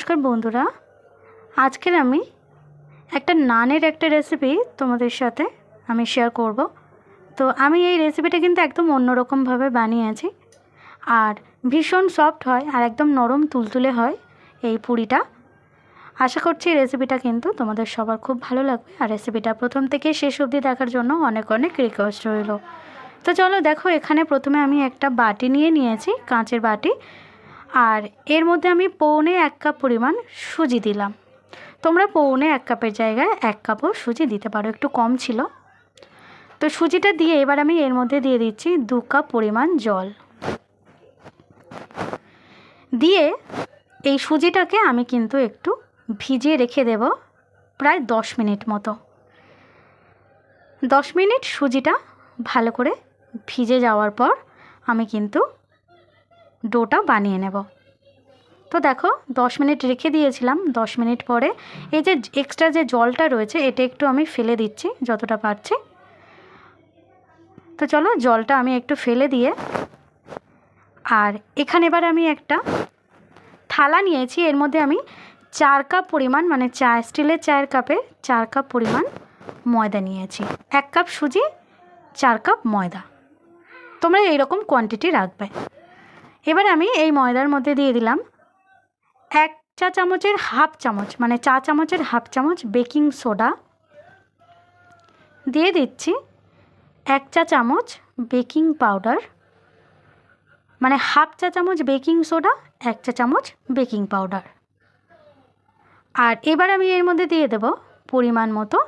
নমস্কার বন্ধুরা। আজকের আমি একটা নানের একটা রেসিপি তোমাদের সাথে আমি শেয়ার করব। তো আমি এই রেসিপিটা কিন্তু একদম অন্যরকমভাবে বানিয়েছি আর ভীষণ সফট হয় আর একদম নরম তুলতুলে হয় এই পুরিটা। আশা করছি এই রেসিপিটা কিন্তু তোমাদের সবার খুব ভালো লাগবে। আর রেসিপিটা প্রথম থেকে শেষ অবধি দেখার জন্য অনেক অনেক রিকোয়েস্ট রইল। তো চলো দেখো, এখানে প্রথমে আমি একটা বাটি নিয়ে নিয়েছি, কাঁচের বাটি। আর এর মধ্যে আমি পৌনে এক কাপ পরিমাণ সুজি দিলাম। তোমরা পৌনে এক কাপের জায়গায় এক কাপও সুজি দিতে পারো, একটু কম ছিল। তো সুজিটা দিয়ে এবার আমি এর মধ্যে দিয়ে দিচ্ছি দু কাপ পরিমাণ জল। দিয়ে এই সুজিটাকে আমি কিন্তু একটু ভিজিয়ে রেখে দেব প্রায় দশ মিনিট মতো। দশ মিনিট সুজিটা ভালো করে ভিজে যাওয়ার পর আমি কিন্তু ডোটা বানিয়ে নেব। তো দেখো, দশ মিনিট রেখে দিয়েছিলাম। দশ মিনিট পরে এই যে এক্সট্রা যে জলটা রয়েছে, এটা একটু আমি ফেলে দিচ্ছি যতটা পারছি। তো চলো, জলটা আমি একটু ফেলে দিয়ে আর এখানে এবার আমি একটা থালা নিয়েছি। এর মধ্যে আমি চার কাপ পরিমাণ মানে চা, স্টিলের চায়ের কাপে চার কাপ পরিমাণ ময়দা নিয়েছি। এক কাপ সুজি, চার কাপ ময়দা। তোমরা এইরকম কোয়ান্টিটি রাখবে। এবার আমি এই ময়দার মধ্যে দিয়ে দিলাম এক চা চামচের হাফ চামচ মানে চা চামচের হাফ চামচ বেকিং সোডা। দিয়ে দিচ্ছি এক চা চামচ বেকিং পাউডার মানে হাফ চা চামচ বেকিং সোডা, এক চা চামচ বেকিং পাউডার। আর এবার আমি এর মধ্যে দিয়ে দেব পরিমাণ মতো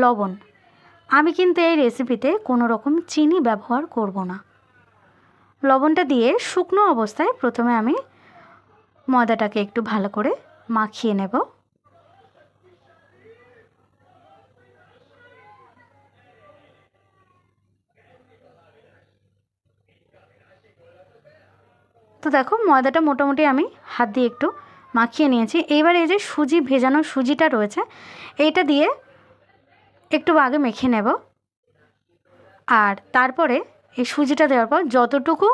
লবণ। আমি কিন্তু এই রেসিপিতে কোনো রকম চিনি ব্যবহার করব না। লবণটা দিয়ে শুকনো অবস্থায় প্রথমে আমি ময়দাটাকে একটু ভালো করে মাখিয়ে নেব। তো দেখো, ময়দাটা মোটামুটি আমি হাত দিয়ে একটু মাখিয়ে নিয়েছি। এইবার এই যে সুজি, ভেজানো সুজিটা রয়েছে, এইটা দিয়ে একটু আগে মেখে নেব। আর তারপরে এই সুজিটা দেওয়ার পর যতটুকু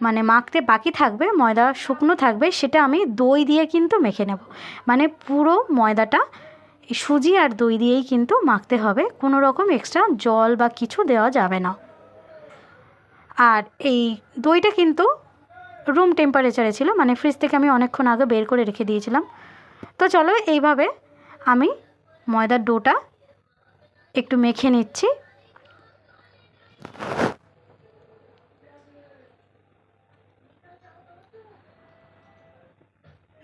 মানে মাখতে বাকি থাকবে, ময়দা শুকনো থাকবে, সেটা আমি দই দিয়ে কিন্তু মেখে নেব। মানে পুরো ময়দাটা সুজি আর দই দিয়েই কিন্তু মাখতে হবে, কোনো রকম এক্সট্রা জল বা কিছু দেওয়া যাবে না। আর এই দইটা কিন্তু রুম টেম্পারেচারে ছিল মানে ফ্রিজ থেকে আমি অনেকক্ষণ আগে বের করে রেখে দিয়েছিলাম। তো চলো এইভাবে আমি ময়দার ডোটা একটু মেখে নিচ্ছি।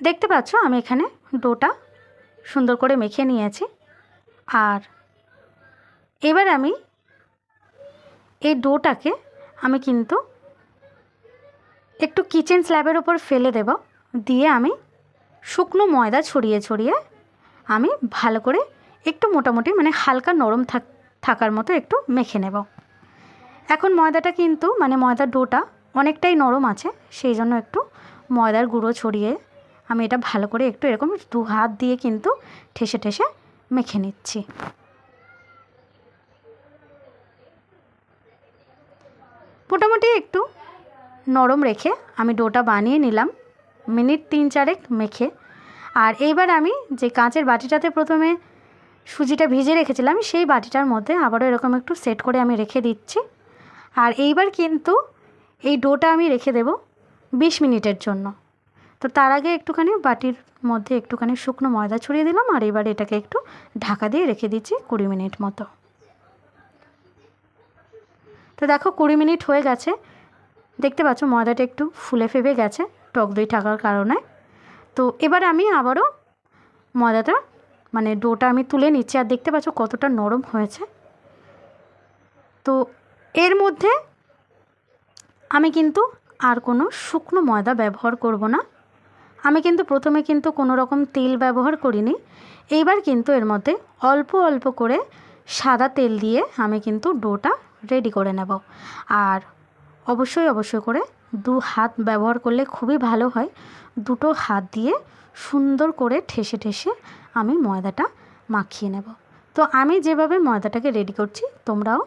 দেখতে পাচ্ছ আমি এখানে ডোটা সুন্দর করে মেখে নিয়েছি। আর এবার আমি এই ডোটাকে আমি কিন্তু একটু কিচেন স্ল্যাবের ওপর ফেলে দেব। দিয়ে আমি শুকনো ময়দা ছড়িয়ে ছড়িয়ে আমি ভালো করে একটু মোটামুটি মানে হালকা নরম থাক, থাকার মতো একটু মেখে নেব। এখন ময়দাটা কিন্তু মানে ময়দার ডোটা অনেকটাই নরম আছে, সেই জন্য একটু ময়দার গুঁড়ো ছড়িয়ে আমি এটা ভালো করে একটু এরকম দু হাত দিয়ে কিন্তু ঠেসে ঠেসে মেখে নিচ্ছি। মোটামুটি একটু নরম রেখে আমি ডোটা বানিয়ে নিলাম, মিনিট তিন চারেক মেখে। আর এইবার আমি যে কাঁচের বাটিটাতে প্রথমে সুজিটা ভিজে রেখেছিলাম, সেই বাটিটার মধ্যে আবারও এরকম একটু সেট করে আমি রেখে দিচ্ছি। আর এইবার কিন্তু এই ডোটা আমি রেখে দেব বিশ মিনিটের জন্য। তো তার আগে একটুখানি বাটির মধ্যে একটুখানি শুকনো ময়দা ছড়িয়ে দিলাম আর এবার এটাকে একটু ঢাকা দিয়ে রেখে দিচ্ছি কুড়ি মিনিট মতো। তো দেখো কুড়ি মিনিট হয়ে গেছে। দেখতে পাচ্ছ ময়দাটা একটু ফুলে ফেপে গেছে টক দই থাকার কারণে। তো এবার আমি আবারও ময়দাটা মানে ডোটা আমি তুলে নিচ্ছি আর দেখতে পাচ্ছ কতটা নরম হয়েছে। তো এর মধ্যে আমি কিন্তু আর কোনো শুকনো ময়দা ব্যবহার করব না। আমি কিন্তু প্রথমে কিন্তু কোনো রকম তেল ব্যবহার করিনি। এইবার কিন্তু এর মধ্যে অল্প অল্প করে সাদা তেল দিয়ে আমি কিন্তু ডোটা রেডি করে নেব। আর অবশ্যই অবশ্যই করে দু হাত ব্যবহার করলে খুবই ভালো হয়। দুটো হাত দিয়ে সুন্দর করে ঠেসে ঠেসে আমি ময়দাটা মাখিয়ে নেব। তো আমি যেভাবে ময়দাটাকে রেডি করছি, তোমরাও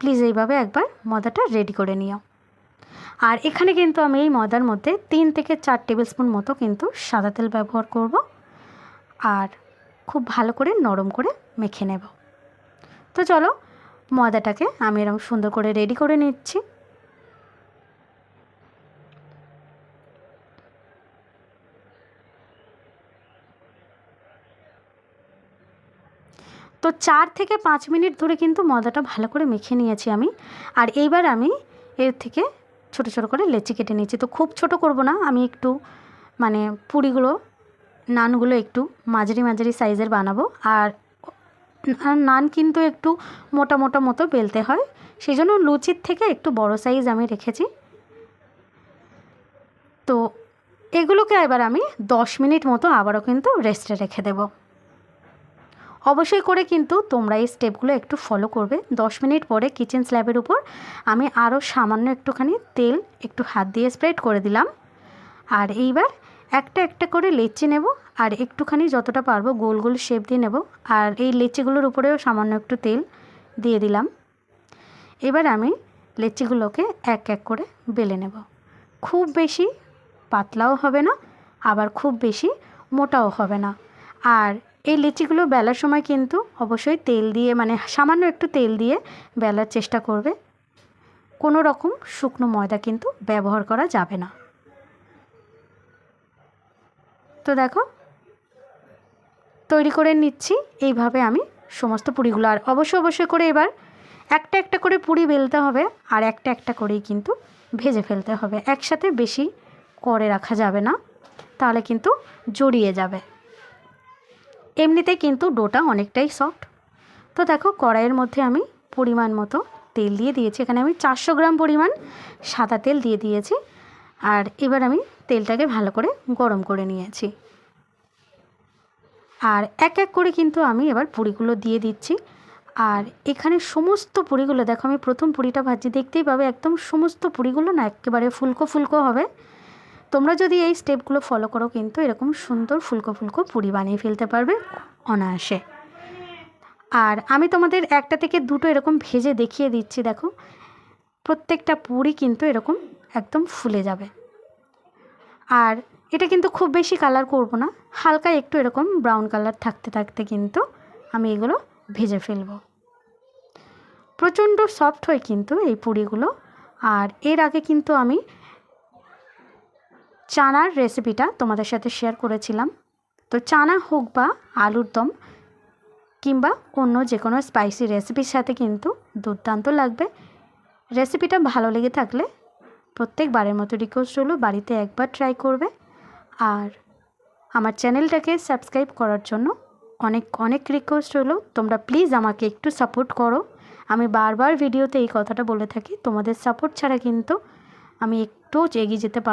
প্লিজ এইভাবে একবার ময়দাটা রেডি করে নিও। আর এখানে কিন্তু আমি এই ময়দার মধ্যে তিন থেকে চার টেবিল স্পুন মতো কিন্তু সাদা তেল ব্যবহার করব আর খুব ভালো করে নরম করে মেখে নেব। তো চলো, ময়দাটাকে আমি এরকম সুন্দর করে রেডি করে নিচ্ছি। তো চার থেকে পাঁচ মিনিট ধরে কিন্তু ময়দাটা ভালো করে মেখে নিয়েছি আমি। আর এইবার আমি এর থেকে ছোট ছোট করে লেচি কেটে নিয়েছি। তো খুব ছোট করব না, আমি একটু মানে পুরিগুলো, নানগুলো একটু মাঝারি মাঝারি সাইজের বানাবো। আর আর নান কিন্তু একটু মোটা মোটা মতো বেলতে হয়। সেই জন্য লুচির থেকে একটু বড় সাইজ আমি রেখেছি। তো এগুলোকে এবার আমি দশ মিনিট মতো আবারও কিন্তু রেস্টে রেখে দেবো। অবশ্যই করে কিন্তু তোমরা এই স্টেপগুলো একটু ফলো করবে। দশ মিনিট পরে কিচেন স্ল্যাবের উপর আমি আরও সামান্য একটুখানি তেল, একটু হাত দিয়ে স্প্রেড করে দিলাম। আর এইবার একটা একটা করে লেচি নেব আর একটুখানি যতটা পারব গোল গোল শেপ দিয়ে নেব। আর এই লেচিগুলোর উপরেও সামান্য একটু তেল দিয়ে দিলাম। এবার আমি লেচিগুলোকে এক এক করে বেলে নেব। খুব বেশি পাতলাও হবে না, আবার খুব বেশি মোটাও হবে না। আর এই লিচিগুলো বেলার সময় কিন্তু অবশ্যই তেল দিয়ে মানে সামান্য একটু তেল দিয়ে বেলার চেষ্টা করবে। কোনো রকম শুকনো ময়দা কিন্তু ব্যবহার করা যাবে না। তো দেখো, তৈরি করে নিচ্ছি। এইভাবে আমি সমস্ত পুরিগুলো, আর অবশ্যই অবশ্যই করে এবার একটা একটা করে পুরি বেলতে হবে, আর একটা একটা করেই কিন্তু ভেজে ফেলতে হবে। একসাথে বেশি করে রাখা যাবে না, তাহলে কিন্তু জড়িয়ে যাবে। এমনিতে কিন্তু ডোটা অনেকটাই সফট তো দেখো কড়াইয়ের মধ্যে আমি পরিমাণ মতো তেল দিয়ে দিয়েছি। এখানে আমি চারশো গ্রাম পরিমাণ সাদা তেল দিয়ে দিয়েছি। আর এবার আমি তেলটাকে ভালো করে গরম করে নিয়েছি। আর এক এক করে কিন্তু আমি এবার পুরিগুলো দিয়ে দিচ্ছি। আর এখানে সমস্ত পুরিগুলো, দেখো আমি প্রথম পুরিটা ভাজি দেখতেই পাবে একদম সমস্ত পুরিগুলো না একেবারে ফুলকো ফুলকো হবে। তোমরা যদি এই স্টেপগুলো ফলো করো কিন্তু এরকম সুন্দর ফুলকো ফুলকো পুরি বানিয়ে ফেলতে পারবে অনায়াসে। আর আমি তোমাদের একটা থেকে দুটো এরকম ভেজে দেখিয়ে দিচ্ছি, দেখো। প্রত্যেকটা পুরি কিন্তু এরকম একদম ফুলে যাবে। আর এটা কিন্তু খুব বেশি কালার করব না, হালকা একটু এরকম ব্রাউন কালার থাকতে থাকতে কিন্তু আমি এগুলো ভেজে ফেলব। প্রচণ্ড সফট হয় কিন্তু এই পুরিগুলো। আর এর আগে কিন্তু আমি চানার রেসিপিটা তোমাদের সাথে শেয়ার করেছিলাম। তো চানা হোক বা আলুর দম কিংবা অন্য যে কোনো স্পাইসি রেসিপির সাথে কিন্তু দুর্দান্ত লাগবে। রেসিপিটা ভালো লেগে থাকলে প্রত্যেকবারের মতো রিকোয়েস্ট হলো বাড়িতে একবার ট্রাই করবে। আর আমার চ্যানেলটাকে সাবস্ক্রাইব করার জন্য অনেক অনেক রিকোয়েস্ট হলো। তোমরা প্লিজ আমাকে একটু সাপোর্ট করো। আমি বারবার ভিডিওতে এই কথাটা বলে থাকি, তোমাদের সাপোর্ট ছাড়া কিন্তু আমি একটুও এগিয়ে যেতে পারব